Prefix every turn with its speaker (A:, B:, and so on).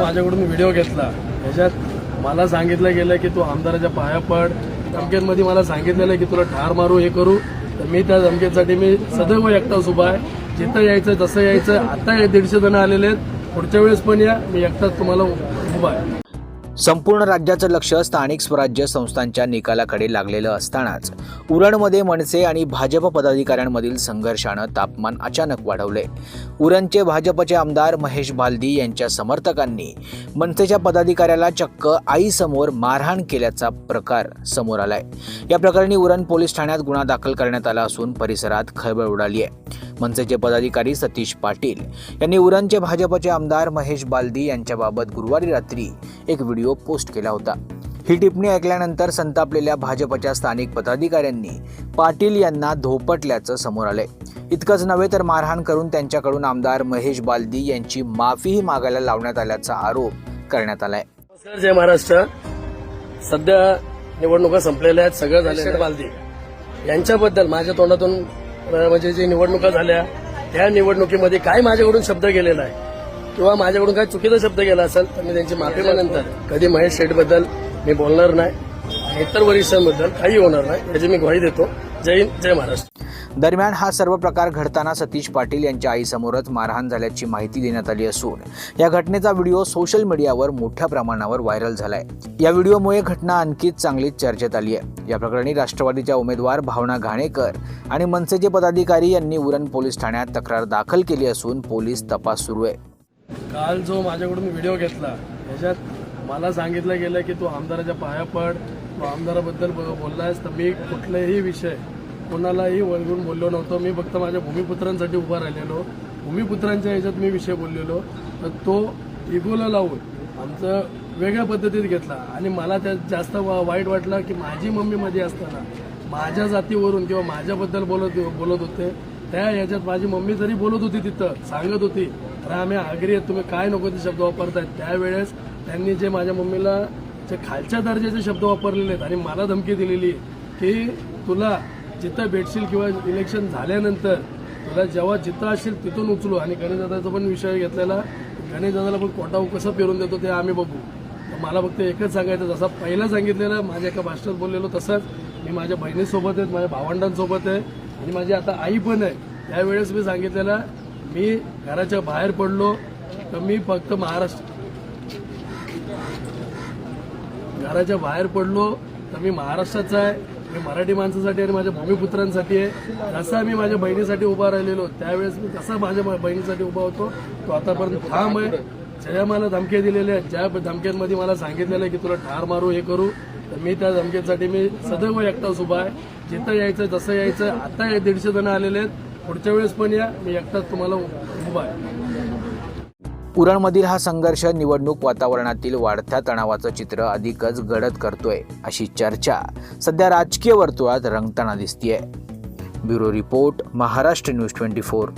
A: माझ्याकडून व्हिडिओ घेतला. त्याच्यात मला सांगितलं गेलं की तू आमदाराच्या पाया पड. धमक्यांमध्ये मला सांगितलेलं की तुला ठार मारू हे करू. तर मी त्या धमक्यांसाठी मी सदैव एकटाच उभा आहे. जिथं यायचं तसं यायचं आता या दीडशे जण आलेले आहेत. पुढच्या वेळेस पण या. मी एकटाच तुम्हाला उभा आहे.
B: संपूर्ण राज्याचं लक्ष स्थानिक स्वराज्य संस्थांच्या निकालाकडे लागलेलं असतानाच. उरणमध्ये मनसे आणि भाजप पदाधिकाऱ्यांमधील संघर्षानं तापमान अचानक वाढवले. उरणचे भाजपचे आमदार महेश बालदी यांच्या समर्थकांनी मनसेच्या पदाधिकाऱ्याला चक्क आईसमोर मारहाण केल्याचा प्रकार समोर आलाय. या प्रकरणी उरण पोलीस ठाण्यात गुन्हा दाखल करण्यात आला असून परिसरात खळबळ उडाली आहे. मनसेचे पदाधिकारी सतीश पाटील यांनी उरणचे भाजपचे आमदार महेश बालदी यांच्याबाबत गुरुवारी रात्री एक व्हिडिओ पोस्ट केला होता. ही टिप्पणी ऐकल्यानंतर संतापलेल्या भाजपच्या स्थानिक पदाधिकाऱ्यांनी पाटील यांना धोपटल्याचं समोर आलंय. इतकंच नव्हे तर मारहाण करून त्यांच्याकडून आमदार महेश बालदी यांची माफीही मागायला लावण्यात आल्याचा आरोप करण्यात आलाय.
A: नमस्कार जय महाराष्ट्र. सध्या निवडणुका संपलेल्या आहेत सगळं झालेलं बालदी. यांच्याबद्दल माझ्या तोंडातून म्हणजे जे निवडणुका झाल्या त्या निवडणुकीमध्ये काय माझ्याकडून शब्द गेलेला आहे? किंवा माझ्याकडून काय चुकीचा शब्द गेला असेल तर मी त्यांची माफी मागनंतर कधी महेश शेठबद्दल मी बोलणार नाही आणि इतर वरिष्ठांबद्दल काही होणार नाही याची मी ग्वाही देतो. जय हिंद जय महाराष्ट्र.
B: दरम्यान हा सर्व प्रकार घडताना सतीश पाटील यांच्या आईसमोरच मारहाण झाल्याची माहिती देण्यात आली असून या घटनेचा व्हिडिओ सोशल मीडियावर मोठ्या प्रमाणावर व्हायरल झालाय. या व्हिडिओमुळे घटना आणखीच चांगलीच चर्चेत आली आहे. या प्रकरणी राष्ट्रवादीच्या उमेदवार भावना घाणेकर आणि मनसेचे पदाधिकारी यांनी उरण पोलीस ठाण्यात तक्रार दाखल केली असून पोलीस तपास सुरू आहे.
A: काल जो माझ्याकडून व्हिडिओ घेतला त्याच्यात मला सांगितलं गेलं की तू आमदाराच्या पाया पड तू आमदाराबद्दल बोललायस तर मी कुठलाही विषय कोणालाही वळगून बोललो नव्हतो. मी फक्त माझ्या भूमिपुत्रांसाठी उभा राहिलेलो. भूमिपुत्रांच्या ह्याच्यात मी विषय बोललेलो. तर तो इगोला लावून आमचं वेगळ्या पद्धतीत घेतला. आणि मला त्यात जास्त वाईट वाटलं की माझी मम्मी मध्ये असताना माझ्या जातीवरून किंवा माझ्याबद्दल बोलत बोलत होते. त्या ह्याच्यात माझी मम्मी जरी बोलत होती तिथं सांगत होती तर आम्ही आग्री आहेत तुम्ही काय नको ते शब्द वापरतायत. त्यावेळेस त्यांनी जे माझ्या मम्मीला जे खालच्या दर्जाचे शब्द वापरलेले आहेत आणि मला धमकी दिलेली की तुला जिथं भेटशील किंवा इलेक्शन झाल्यानंतर तुला जेव्हा जिथं असेल तिथून उचलू. आणि गणेशदादाचा पण विषय घेतलेला. गणेशदादाला पण कोटाऊ कसं पेरून देतो ते आम्ही बघू. तर मला फक्त एकच सांगायचं जसं पहिलं सांगितलेलं माझ्या एका भाषणात बोललेलो तसंच. मी माझ्या बहिणीसोबत आहेत माझ्या भावंडांसोबत आहे. आणि माझी आता आई पण आहे. त्यावेळेस मी सांगितलेलं मी घराच्या बाहेर पडलो तर मी फक्त महाराष्ट्र घराच्या बाहेर पडलो तर मी महाराष्ट्राचा आहे. मी मराठी माणसासाठी आणि माझ्या भूमिपुत्रांसाठी आहे. जसा मी माझ्या बहिणीसाठी उभा राहिलेलो त्यावेळेस मी कसा माझ्या बहिणीसाठी उभा होतो. तो आतापर्यंत ठाम आहे. ज्या मला धमक्या दिलेल्या आहेत. ज्या धमक्यांमध्ये मला सांगितलेलं आहे की तुला ठार मारू हे करू. तर मी त्या धमक्यांसाठी मी सदैव एकटाच उभा आहे. जिथं यायचं जसं यायचं आता या दीडशे जण आलेले आहेत. पुढच्या वेळेस पण या. मी एकटाच तुम्हाला उभा आहे.
B: उरणमधील हा संघर्ष निवडणूक वातावरणातील वाढत्या तणावाचं चित्र अधिकच गडद करतोय अशी चर्चा सध्या राजकीय वर्तुळात रंगताना दिसतीये. Bureau report Maharashtra news twenty four.